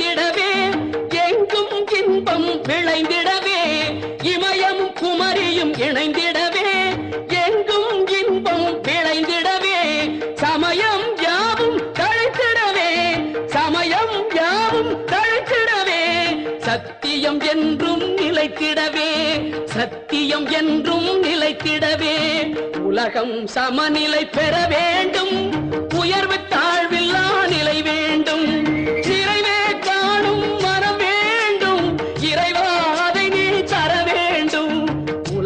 விளைந்திடவே எங்கும் இன்பம் விளைந்திடவே இமயம் குமரியும் இணைந்திடவே எங்கும் இன்பம் விளைந்திடவே சமயம் யாவும் தழைத்திடவே சமயம் யாவும் தழைத்திடவே சத்தியம் என்றும் நிலைத்திடவே சத்தியம் என்றும் நிலைத்திடவே உலகம் சமநிலை பெற வேண்டும் உயர்வு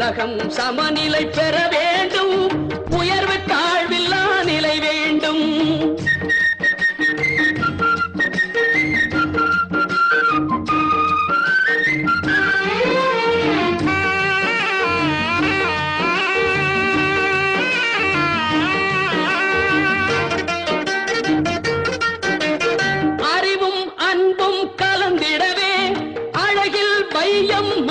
உலகம் சமநிலை பெற வேண்டும். உயர்வு தாழ்வில்லா நிலை வேண்டும். அன்பும் கலந்திடவே. அழகில் பையம்